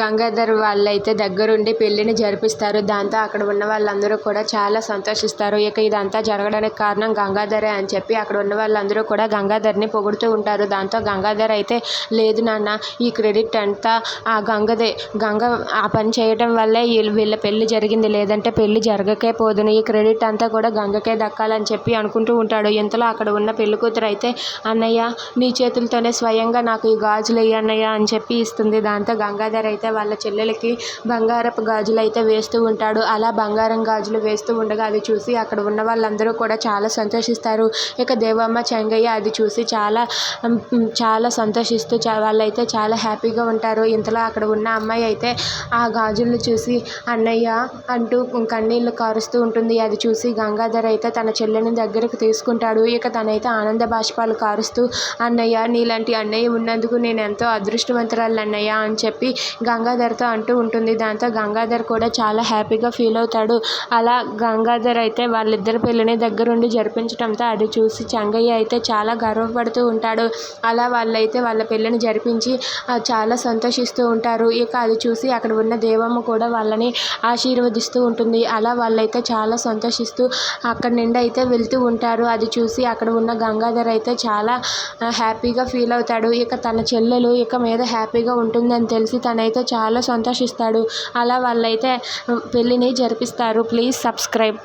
గంగాధర్ వాళ్ళైతే దగ్గరుండి పెళ్ళిని జరిపిస్తారు. దాంతో అక్కడ ఉన్న వాళ్ళందరూ కూడా చాలా సంతోషిస్తారు. ఇక ఇదంతా జరగడానికి కారణం గంగాధరే అని చెప్పి అక్కడ ఉన్న వాళ్ళందరూ కూడా గంగాధర్ని పొగుడుతూ ఉంటారు. దాంతో గంగాధర్ అయితే లేదు నాన్న ఈ క్రెడిట్ అంతా ఆ గంగదే గంగ ఆ పని చేయడం వల్లే వీళ్ళ వీళ్ళ పెళ్ళి జరిగింది. లేదంటే పెళ్ళి జరగకే పోదును ఈ క్రెడిట్ అంతా కూడా గంగకే దక్కాలని చెప్పి అనుకుంటూ ఉంటాడు. ఇంతలో అక్కడ ఉన్న పెళ్ళి కూతురు అయితే అన్నయ్య నీ చేతులతోనే స్వయంగా నాకు ఈ గాజులు ఇయ్యి అన్నయ్య అని చెప్పి ఇస్తుంది. దాంతో గంగాధర్ అయితే వాళ్ళ చెల్లెలకి బంగారపు గాజులు అయితే వేస్తూ ఉంటాడు. అలా బంగారం గాజులు వేస్తూ ఉండగా అది చూసి అక్కడ ఉన్న వాళ్ళందరూ కూడా చాలా సంతోషిస్తారు. ఇక దేవమ్మ చెంగయ్య అది చూసి చాలా చాలా సంతోషిస్తూ వాళ్ళైతే చాలా హ్యాపీగా ఉంటారు. ఇంతలో అక్కడ ఉన్న అమ్మాయి అయితే ఆ గాజులను చూసి అన్నయ్య అంటూ కన్నీళ్ళు కారుస్తూ ఉంటుంది. అది చూసి గంగాధర్ అయితే తన చెల్లెని దగ్గరకు తీసుకుంటాడు. ఇక తనైతే ఆనంద బాష్పాలు కారుస్తూ అన్నయ్య నీలాంటి అన్నయ్య ఉన్నందుకు నేను ఎంతో అదృష్టవంతురాలు అన్నయ్య అని చెప్పి గంగాధర్తో అంటూ ఉంటుంది. దాంతో గంగాధర్ కూడా చాలా హ్యాపీగా ఫీల్ అవుతాడు. అలా గంగాధర్ అయితే వాళ్ళిద్దరి పెళ్ళిని దగ్గరుండి జరిపించడంతో అది చూసి చెంగయ్య అయితే చాలా గర్వపడుతూ ఉంటాడు. అలా వాళ్ళైతే వాళ్ళ పెళ్ళిని జరిపించి చాలా సంతోషిస్తూ ఉంటారు. ఇక అది చూసి అక్కడ ఉన్న దేవమ్మ కూడా వాళ్ళని ఆశీర్వదిస్తూ ఉంటుంది. అలా వాళ్ళైతే చాలా సంతోషిస్తూ అక్కడ నుండి అయితే వెళ్తూ ఉంటారు. అది చూసి అక్కడ ఉన్న గంగాధర్ అయితే చాలా హ్యాపీగా ఫీల్ అవుతాడు. ఇక తన చెల్లెలు ఇక మీద హ్యాపీగా ఉంటుందని తెలిసి తనైతే చాలా సంతోషిస్తాడు. అలా వాళ్ళైతే పెళ్ళిని జరిపిస్తారు. Please subscribe.